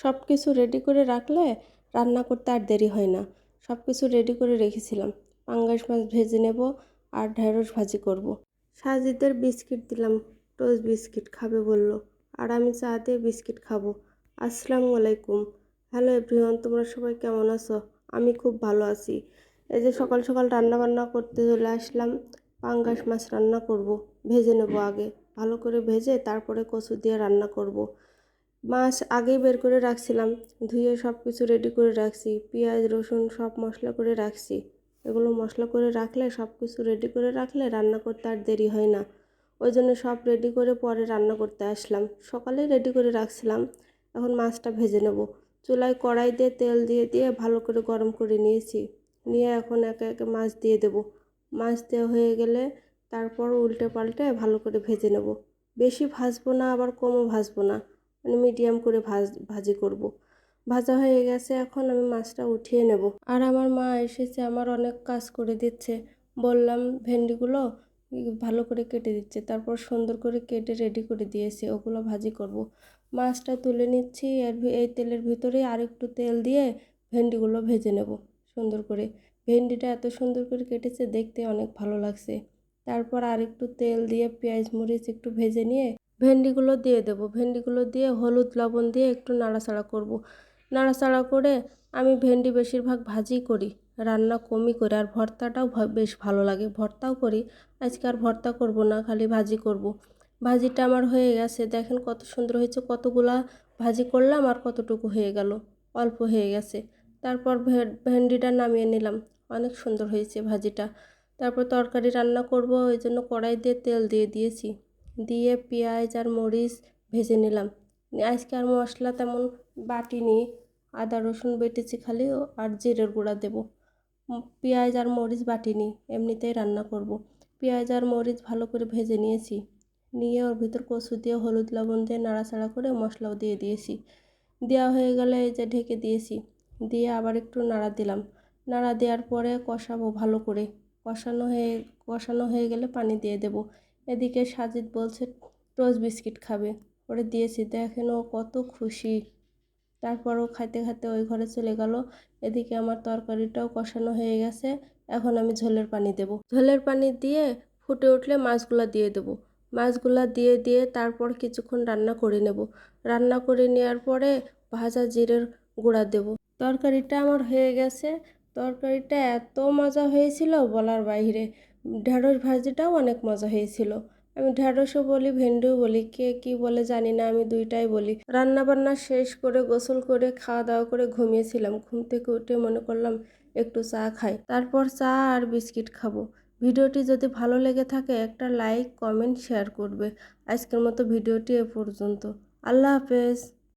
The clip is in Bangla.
সব কিছু রেডি করে রাখলে রান্না করতে আর দেরি হয় না। সব কিছু রেডি করে রেখেছিলাম। পাঙ্গাস মাছ ভেজে নেব আর ঢেঁড়স ভাজি করব। সাজিদের বিস্কিট দিলাম। টোস্ট বিস্কিট খাবে বলল। আর আমি চা দিয়ে বিস্কিট খাব। আসসালামু আলাইকুম। হ্যালো এভরিওয়ান, তোমরা সবাই কেমন আছো? আমি খুব ভালো আছি। এই যে সকাল সকাল রান্না বান্না করতে চলে আসলাম। পাঙ্গাস মাছ রান্না করব। ভেজে নেব আগে। ভালো করে ভেজে তারপরে কচু দিয়ে রান্না করব। মাছ আগেই বের করে রাখছিলাম, ধুয়ে সব কিছু রেডি করে রাখছি, পেঁয়াজ, রসুন সব মশলা করে রাখছি। এগুলো মশলা করে রাখলে সব কিছু রেডি করে রাখলে রান্না করতে আর দেরি হয় না। ওই জন্য সব রেডি করে পরে রান্না করতে আসলাম। সকালেই রেডি করে রাখছিলাম, এখন মাছটা ভেজে নেব। চুলায় কড়াই দিয়ে তেল দিয়ে দিয়ে ভালো করে গরম করে নিয়েছি। নিয়ে এখন একে একে মাছ দিয়ে দেব। মাছ দেওয়া হয়ে গেলে তারপর উল্টে পাল্টে ভালো করে ভেজে নেব। বেশি ভাজবো না, আবার কমও ভাজবো না। মানে মিডিয়াম করে ভাজ, ভাজি করব। ভাজা হয়ে গেছে, এখন আমি মাছটা উঠিয়ে নেব। আর আমার মা এসেছে, আমার অনেক কাজ করে দিচ্ছে। বললাম, ভেন্ডিগুলো ভালো করে কেটে দিচ্ছে। তারপর সুন্দর করে কেটে রেডি করে দিয়েছে, ওগুলো ভাজি করব। মাছটা তুলে নিচ্ছি, এর এই তেলের ভিতরে আরেকটু তেল দিয়ে ভেন্ডিগুলো ভেজে নেব সুন্দর করে। ভেন্ডিটা এত সুন্দর করে কেটেছে, দেখতে অনেক ভালো লাগছে। তারপর আরেকটু তেল দিয়ে পেঁয়াজ মরিচ একটু ভেজে নিয়ে ভেন্ডিগুলো দিয়ে দেবো। ভেন্ডিগুলো দিয়ে হলুদ, লবণ দিয়ে একটু নাড়াচাড়া করব। নাড়াচাড়া করে আমি ভেন্ডি বেশিরভাগ ভাজি করি, রান্না কমই করে আর ভর্তাটাও বেশ ভালো লাগে। ভর্তাও করি, আজকে আর ভর্তা করব না, খালি ভাজি করব। ভাজিটা আমার হয়ে গেছে, দেখেন কত সুন্দর হয়েছে, কতগুলা ভাজি করলাম আর কতটুকু হয়ে গেল, অল্প হয়ে গেছে। তারপর ভেন্ডিটা নামিয়ে নিলাম, অনেক সুন্দর হয়েছে ভাজিটা। তারপর তরকারি রান্না করব, ওই জন্য কড়াই দিয়ে তেল দিয়ে দিয়েছি। দিয়ে পেঁয়াজ আর মরিচ ভেজে নিলাম। আজকে আর মশলা তেমন বাটিনি। আদা, রসুন বেটেছি খালি আর জিরের গুঁড়া দেব। পেঁয়াজ আর মরিচ বাটিনি, এমনিতেই রান্না করব। পেঁয়াজ আর মরিচ ভালো করে ভেজে নিয়েছি। নিয়ে ওর ভিতর কচু দিয়ে হলুদ লবণ দিয়ে নাড়াচাড়া করে মশলাও দিয়ে দিয়েছি। দেওয়া হয়ে গেলে এই যে ঢেকে দিয়েছি। দিয়ে আবার একটু নাড়া দিলাম। নাড়া দেওয়ার পরে কষাবো ভালো করে। কষানো হয়ে কষানো হয়ে গেলে পানি দিয়ে দেব। এদিকে সাজিদ বলছে টোস্ট বিস্কিট খাবে। ওরে দিয়েছি, দেখেন ও কত খুশি। তারপরও খাইতে খাইতে ওই ঘরে চলে গেল। এদিকে আমার তরকারিটাও কষানো হয়ে গেছে। এখন আমি ঝোলের পানি দেব। ঝোলের পানি দিয়ে ফুটে উঠলে মাছগুলো দিয়ে দেবো। মাছগুলা দিয়ে দিয়ে তারপর কিছুক্ষণ রান্না করে নেব। রান্না করে নেওয়ার পরে ভাজা জিরের গুঁড়া দেব। তরকারিটা আমার হয়ে গেছে। তরকারিটা এত মজা হয়েছিল বলার বাইরে। ঢেঁড়স ভাজিটাও অনেক মজা হয়েছিল। আমি ঢেঁড়সও বলি, ভেন্ডিও বলি, কে কি বলে জানি না, আমি দুইটাই বলি। রান্না বান্না শেষ করে গোসল করে খাওয়া দাওয়া করে ঘুমিয়েছিলাম। ঘুম থেকে উঠে মনে করলাম একটু চা খাই, তারপর চা আর বিস্কিট খাব। ভিডিওটি যদি ভালো লেগে থাকে একটা লাইক, কমেন্ট, শেয়ার করবে। আজকের মতো ভিডিওটি এ পর্যন্ত। আল্লাহ হাফেজ।